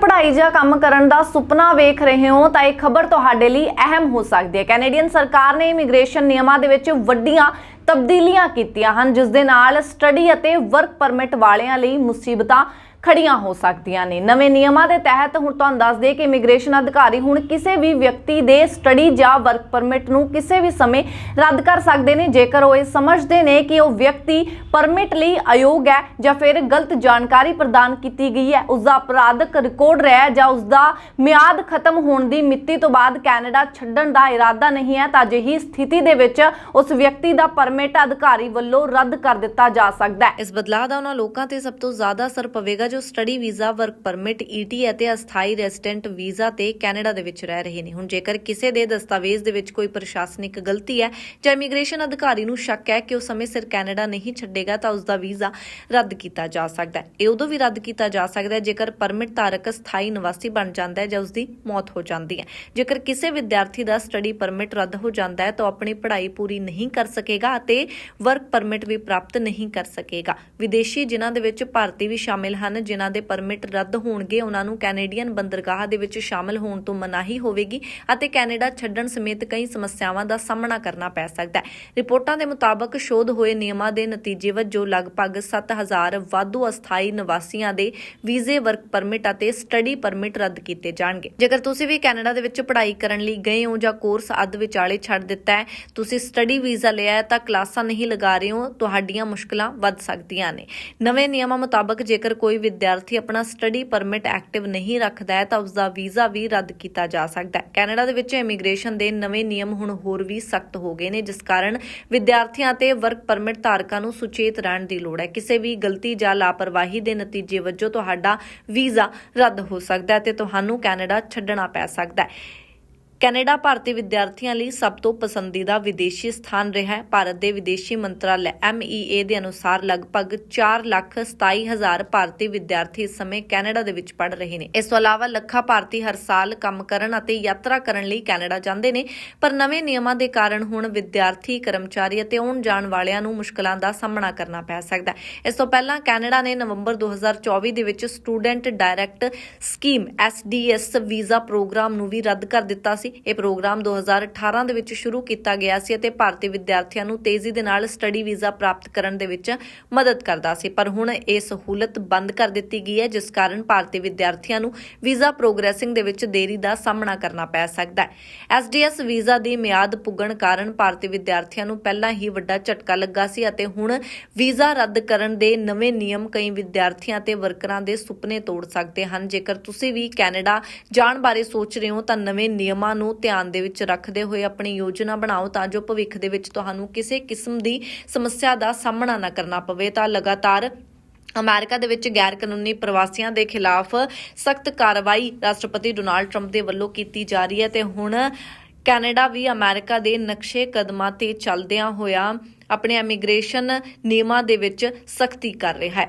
ਪੜ੍ਹਾਈ ਜਾਂ ਕੰਮ ਕਰਨ ਦਾ ਸੁਪਨਾ ਵੇਖ ਰਹੇ ਹੋ ਤਾਂ ਇਹ ਖਬਰ ਤੁਹਾਡੇ ਲਈ ਅਹਿਮ ਹੋ ਸਕਦੀ ਹੈ। ਕੈਨੇਡੀਅਨ ਸਰਕਾਰ ਨੇ ਇਮੀਗ੍ਰੇਸ਼ਨ ਨਿਯਮਾਂ ਦੇ ਵਿੱਚ ਵੱਡੀਆਂ ਤਬਦੀਲੀਆਂ ਕੀਤੀਆਂ ਹਨ, ਜਿਸ ਦੇ ਨਾਲ ਸਟੱਡੀ ਅਤੇ ਵਰਕ ਪਰਮਿਟ ਵਾਲਿਆਂ ਲਈ ਮੁਸੀਬਤਾਂ ਖੜੀਆਂ ਹੋ ਸਕਦੀਆਂ ਨੇ। ਨਵੇਂ ਨਿਯਮਾਂ ਦੇ ਤਹਿਤ ਹੁਣ ਤੁਹਾਨੂੰ ਦੱਸ ਦਈਏ ਕਿ ਇਮੀਗ੍ਰੇਸ਼ਨ ਅਧਿਕਾਰੀ ਹੁਣ ਕਿਸੇ ਵੀ ਵਿਅਕਤੀ ਦੇ ਸਟੱਡੀ ਜਾਂ ਵਰਕ ਪਰਮਿਟ ਨੂੰ ਕਿਸੇ ਵੀ ਸਮੇਂ ਰੱਦ ਕਰ ਸਕਦੇ ਨੇ। ਜੇਕਰ ਉਹ ਇਹ ਸਮਝਦੇ ਨੇ ਕਿ ਉਹ ਵਿਅਕਤੀ ਪਰਮਿਟ ਲਈ ਅਯੋਗ ਹੈ ਜਾਂ ਫਿਰ ਗਲਤ ਜਾਣਕਾਰੀ ਪ੍ਰਦਾਨ ਕੀਤੀ ਗਈ ਹੈ ਉਸ ਦਾ ਅਪਰਾਧਕ ਰਿਕਾਰਡ ਰਿਹਾ ਹੈ ਜਾਂ ਉਸ ਦਾ ਮਿਆਦ ਖਤਮ ਹੋਣ ਦੀ ਮਿਤੀ ਤੋਂ ਬਾਅਦ ਕੈਨੇਡਾ ਛੱਡਣ ਦਾ ਇਰਾਦਾ ਨਹੀਂ ਹੈ, ਤਾਂ ਅਜਿਹੀ ਸਥਿਤੀ ਦੇ ਵਿੱਚ ਉਸ ਵਿਅਕਤੀ ਦਾ ਪਰਮਿਟ ਅਧਿਕਾਰੀ ਵੱਲੋਂ ਰੱਦ ਕਰ ਦਿੱਤਾ ਜਾ ਸਕਦਾ ਹੈ। ਇਸ ਬਦਲਾਅ ਦਾ ਉਹਨਾਂ ਲੋਕਾਂ ਤੇ ਸਭ ਤੋਂ ਜ਼ਿਆਦਾ ਅਸਰ ਪਵੇਗਾ, ਜੋ ਸਟੱਡੀ ਵੀਜ਼ਾ, ਵਰਕ ਪਰਮਿਟ ਈਟੀ ਅਤੇ ਅਸਥਾਈ ਰੈਜ਼ੀਡੈਂਟ ਵੀਜ਼ਾ ਤੇ ਕੈਨੇਡਾ ਦੇ ਵਿੱਚ ਰਹਿ ਰਹੇ ਨੇ। ਹੁਣ ਜੇਕਰ ਕਿਸੇ ਦੇ ਦਸਤਾਵੇਜ਼ ਦੇ ਵਿੱਚ ਕੋਈ ਪ੍ਰਸ਼ਾਸਨਿਕ ਗਲਤੀ ਹੈ ਜਾਂ ਇਮੀਗ੍ਰੇਸ਼ਨ ਅਧਿਕਾਰੀ ਨੂੰ ਸ਼ੱਕ ਹੈ ਕਿ ਉਹ ਸਮੇਂ ਸਿਰ ਕੈਨੇਡਾ ਨਹੀਂ ਛੱਡੇਗਾ, ਤਾਂ ਉਸ ਦਾ ਵੀਜ਼ਾ ਰੱਦ ਕੀਤਾ ਜਾ ਸਕਦਾ ਹੈ। ਇਹ ਉਦੋਂ ਵੀ ਰੱਦ ਕੀਤਾ ਜਾ ਸਕਦਾ ਹੈ ਜੇਕਰ ਪਰਮਿਟ ਧਾਰਕ ਸਥਾਈ ਨਿਵਾਸੀ ਬਣ ਜਾਂਦਾ ਹੈ ਜਾਂ ਉਸ ਦੀ ਮੌਤ ਹੋ ਜਾਂਦੀ ਹੈ। ਜੇਕਰ ਕਿਸੇ ਵਿਦਿਆਰਥੀ ਦਾ ਸਟੱਡੀ ਪਰਮਿਟ ਰੱਦ ਹੋ ਜਾਂਦਾ ਹੈ ਤਾਂ ਆਪਣੀ ਪੜ੍ਹਾਈ ਪੂਰੀ ਨਹੀਂ ਕਰ ਸਕੇਗਾ ਅਤੇ ਵਰਕ ਪਰਮਿਟ ਵੀ ਪ੍ਰਾਪਤ ਨਹੀਂ ਕਰ ਸਕੇਗਾ। ਵਿਦੇਸ਼ੀ ਜਿਨ੍ਹਾਂ ਦੇ ਵਿੱਚ ਭਾਰਤੀ ਵੀ ਸ਼ਾਮਿਲ ਹਨ, ਜਿਨ੍ਹਾਂ ਦੇ ਪਰਮਿਟ ਰੱਦ ਹੋਣਗੇ, ਉਹਨਾਂ ਨੂੰ ਕੈਨੇਡੀਅਨ ਬੰਦਰਗਾਹ ਦੇ ਵਿੱਚ ਸ਼ਾਮਿਲ ਹੋਣ ਤੋਂ ਮਨਾਹੀ ਹੋਵੇਗੀ ਅਤੇ ਕੈਨੇਡਾ ਛੱਡਣ ਸਮੇਤ ਕਈ ਸਮੱਸਿਆਵਾਂ ਦਾ ਸਾਹਮਣਾ ਕਰਨਾ ਪੈ ਸਕਦਾ ਹੈ। ਰਿਪੋਰਟਾਂ ਦੇ ਮੁਤਾਬਕ ਸ਼ੋਧ ਹੋਏ ਨਿਯਮਾਂ ਦੇ ਨਤੀਜੇ ਵਜੋਂ ਲਗਭਗ 7000 ਵਾਧੂ ਅਸਥਾਈ ਨਿਵਾਸੀਆਂ ਦੇ ਵੀਜ਼ੇ ਵਰਕ ਪਰਮਿਟ ਅਤੇ ਸਟੱਡੀ ਪਰਮਿਟ ਰੱਦ ਕੀਤੇ ਜਾਣਗੇ। ਜੇਕਰ ਤੁਸੀਂ ਵੀ ਕੈਨੇਡਾ ਦੇ ਵਿੱਚ ਪੜ੍ਹਾਈ ਕਰਨ ਲਈ ਗਏ ਹੋ ਜਾਂ ਕੋਰਸ ਅੱਧ ਵਿਚਾਲੇ ਛੱਡ ਦਿੱਤਾ ਹੈ, ਤੁਸੀਂ ਸਟੱਡੀ ਵੀਜ਼ਾ ਲਿਆ ਹੈ ਤਾਂ ਕਲਾਸਾਂ ਨਹੀਂ ਲਗਾ ਰਹੇ ਹੋ, ਤੁਹਾਡੀਆਂ ਮੁਸ਼ਕਲਾਂ ਵੱਧ ਸਕਦੀਆਂ ਨੇ। ਨਵੇਂ ਨਿਯਮਾਂ ਮੁਤਾਬਕ ਜੇਕਰ ਕੋਈ ਵਿਦਿਆਰਥੀ ਆਪਣਾ ਸਟੱਡੀ ਪਰਮਿਟ ਐਕਟਿਵ ਨਹੀਂ ਰੱਖਦਾ ਹੈ, ਤਾਂ ਉਸ ਦਾ ਵੀਜ਼ਾ ਵੀ ਰੱਦ ਕੀਤਾ ਜਾ ਸਕਦਾ ਹੈ। ਕੈਨੇਡਾ ਦੇ ਵਿੱਚ ਇਮੀਗ੍ਰੇਸ਼ਨ ਦੇ ਨਵੇਂ ਨਿਯਮ ਹੁਣ ਹੋਰ ਵੀ ਸਖਤ ਹੋ ਗਏ ਨੇ, ਜਿਸ ਕਾਰਨ ਵਿਦਿਆਰਥੀਆਂ ਤੇ ਵਰਕ ਪਰਮਿਟ ਧਾਰਕਾਂ ਨੂੰ ਸੁਚੇਤ ਰਹਿਣ ਦੀ ਲੋੜ ਹੈ। ਕਿਸੇ ਵੀ ਗਲਤੀ ਜਾਂ ਲਾਪਰਵਾਹੀ ਦੇ ਨਤੀਜੇ ਵਜੋਂ ਤੁਹਾਡਾ ਵੀਜ਼ਾ ਰੱਦ ਹੋ ਸਕਦਾ ਹੈ ਤੇ ਤੁਹਾਨੂੰ ਕੈਨੇਡਾ ਛੱਡਣਾ ਪੈ ਸਕਦਾ ਹੈ। ਕੈਨੇਡਾ ਭਾਰਤੀ ਵਿਦਿਆਰਥੀਆਂ ਲਈ ਸਭ ਤੋਂ ਪਸੰਦੀਦਾ ਵਿਦੇਸ਼ੀ ਸਥਾਨ ਰਿਹਾ ਹੈ। ਭਾਰਤ ਦੇ ਵਿਦੇਸ਼ੀ ਮੰਤਰਾਲੇ MEA ਦੇ ਅਨੁਸਾਰ ਲਗਭਗ 4 ਲੱਖ 27 ਹਜ਼ਾਰ ਭਾਰਤੀ ਵਿਦਿਆਰਥੀ ਇਸ ਸਮੇਂ ਕੈਨੇਡਾ ਦੇ ਵਿੱਚ ਪੜ੍ਹ ਰਹੇ ਨੇ। ਇਸ ਤੋਂ ਇਲਾਵਾ ਲੱਖਾਂ ਭਾਰਤੀ ਹਰ ਸਾਲ ਕੰਮ ਕਰਨ ਅਤੇ ਯਾਤਰਾ ਕਰਨ ਲਈ ਕੈਨੇਡਾ ਜਾਂਦੇ ਨੇ। ਪਰ ਨਵੇਂ ਨਿਯਮਾਂ ਦੇ ਕਾਰਨ ਹੁਣ ਵਿਦਿਆਰਥੀ, ਕਰਮਚਾਰੀ ਅਤੇ ਆਉਣ ਜਾਣ ਵਾਲਿਆਂ ਨੂੰ ਮੁਸ਼ਕਲਾਂ ਦਾ ਸਾਹਮਣਾ ਕਰਨਾ ਪੈ ਸਕਦਾ ਹੈ। ਇਸ ਤੋਂ ਪਹਿਲਾਂ ਕੈਨੇਡਾ ਨੇ ਨਵੰਬਰ 2024 ਦੇ ਵਿੱਚ student direct scheme SDS visa program ਨੂੰ ਵੀ ਰੱਦ ਕਰ ਦਿੱਤਾ ਸੀ। ਇਹ ਪ੍ਰੋਗਰਾਮ 2018 ਦੇ ਵਿੱਚ ਸ਼ੁਰੂ ਕੀਤਾ ਗਿਆ ਸੀ ਅਤੇ ਭਾਰਤੀ ਵਿਦਿਆਰਥੀਆਂ ਨੂੰ ਤੇਜ਼ੀ ਦੇ ਨਾਲ ਸਟੱਡੀ ਵੀਜ਼ਾ ਪ੍ਰਾਪਤ ਕਰਨ ਦੇ ਵਿੱਚ ਮਦਦ ਕਰਦਾ ਸੀ। ਪਰ ਹੁਣ ਇਹ ਸਹੂਲਤ ਬੰਦ ਕਰ ਦਿੱਤੀ ਗਈ ਹੈ, ਜਿਸ ਕਾਰਨ ਭਾਰਤੀ ਵਿਦਿਆਰਥੀਆਂ ਨੂੰ ਵੀਜ਼ਾ ਪ੍ਰੋਗਰੈਸਿੰਗ ਦੇ ਵਿੱਚ ਦੇਰੀ ਦਾ ਸਾਹਮਣਾ ਕਰਨਾ ਪੈ ਸਕਦਾ ਹੈ। SDS ਵੀਜ਼ਾ ਦੀ ਮਿਆਦ ਪੁੱਗਣ ਕਾਰਨ ਭਾਰਤੀ ਵਿਦਿਆਰਥੀਆਂ ਨੂੰ ਪਹਿਲਾਂ ਹੀ ਵੱਡਾ ਝਟਕਾ ਲੱਗਾ ਸੀ ਅਤੇ ਹੁਣ ਵੀਜ਼ਾ ਰੱਦ ਕਰਨ ਦੇ ਨਵੇਂ ਨਿਯਮ ਕਈ ਵਿਦਿਆਰਥੀਆਂ ਤੇ ਵਰਕਰਾਂ ਦੇ ਸੁਪਨੇ ਤੋੜ ਸਕਦੇ ਹਨ। ਜੇਕਰ ਤੁਸੀਂ ਵੀ ਕੈਨੇਡਾ ਜਾਣ ਬਾਰੇ ਸੋਚ ਰਹੇ ਹੋ, ਤਾਂ ਨਵੇਂ ਨਿਯਮਾਂ ਨੂੰ ਧਿਆਨ ਦੇ ਵਿੱਚ ਰੱਖਦੇ ਹੋਏ ਆਪਣੀ ਯੋਜਨਾ ਬਣਾਓ ਤਾਂ ਜੋ ਭਵਿੱਖ ਦੇ ਵਿੱਚ ਤੁਹਾਨੂੰ ਕਿਸੇ ਕਿਸਮ ਦੀ ਸਮੱਸਿਆ ਦਾ ਸਾਹਮਣਾ ਨਾ ਕਰਨਾ ਪਵੇ। ਤਾਂ ਲਗਾਤਾਰ ਅਮਰੀਕਾ ਦੇ ਵਿੱਚ ਗੈਰ ਕਾਨੂੰਨੀ ਪ੍ਰਵਾਸੀਆਂ ਦੇ ਖਿਲਾਫ ਸਖਤ ਕਾਰਵਾਈ ਰਾਸ਼ਟਰਪਤੀ ਡੋਨਾਲਡ ਟਰੰਪ ਦੇ ਵੱਲੋਂ ਕੀਤੀ ਜਾ ਰਹੀ ਹੈ ਤੇ ਹੁਣ ਕੈਨੇਡਾ ਵੀ ਅਮਰੀਕਾ ਦੇ ਨਕਸ਼ੇ ਕਦਮਾਂ ਤੇ ਚੱਲਦਿਆਂ ਹੋਇਆ ਆਪਣੇ ਇਮੀਗ੍ਰੇਸ਼ਨ ਨਿਯਮਾਂ ਦੇ ਵਿੱਚ ਸਖਤੀ ਕਰ ਰਿਹਾ ਹੈ।